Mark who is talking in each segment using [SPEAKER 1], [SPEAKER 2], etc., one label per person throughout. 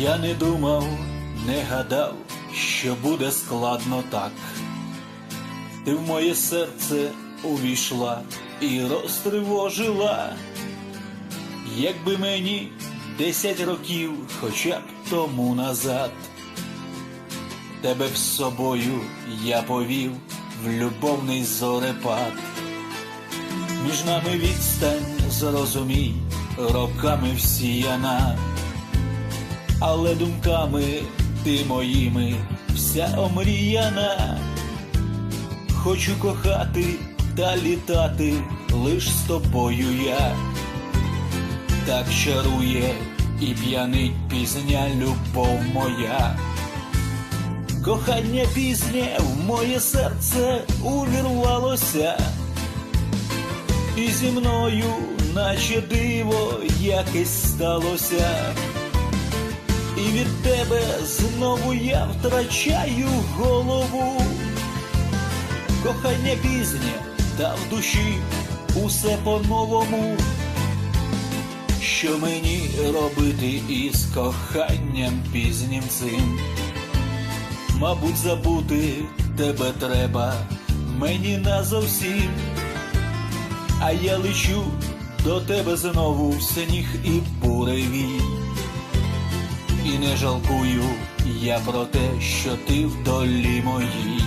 [SPEAKER 1] Я не думав, не гадав, що буде складно так. Ти в моє серце увійшла і розтривожила, якби мені десять років хоча б тому назад, тебе б з собою я повів в любовний зорепад. Між нами відстань, зрозумій, роками всіяна, але думками ти моїми вся омріяна. Хочу кохати та літати лиш з тобою я. Так чарує і п'янить пізня любов моя. Кохання пізнє в моє серце увірвалося, і зі мною, наче диво, якесь сталося. І від тебе знову я втрачаю голову. Кохання пізнє, та в душі усе по-новому. Що мені робити із коханням пізнім цим? Мабуть, забути тебе треба мені назовсім, а я лечу до тебе знову сніг і буревій. І не жалкую я про те, що ти в долі моїй.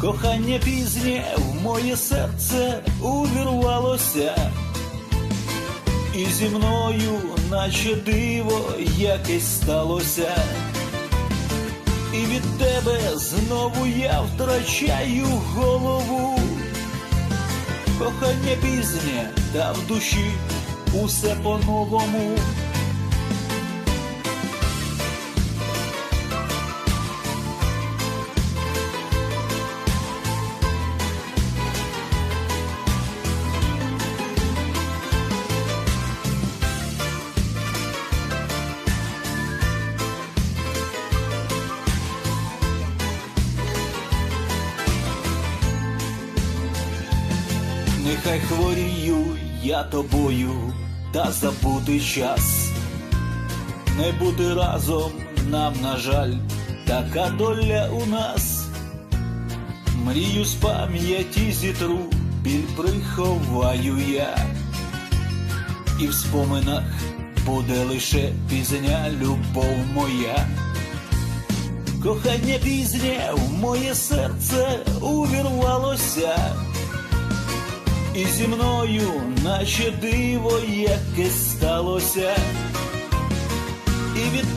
[SPEAKER 1] Кохання пізнє в моє серце увірвалося, і зі мною, наче диво, якесь сталося, і від тебе знову я втрачаю голову. Кохання пізнє, та в душі усе по-новому. Нехай хворію я тобою, та забути час, не бути разом нам, на жаль, така доля у нас. Мрію з пам'яті зітру, біль приховаю я, і в споминах буде лише пізня любов моя. Кохання пізнє в моє серце увірвалося. І зі мною, наче диво, якесь сталося, і від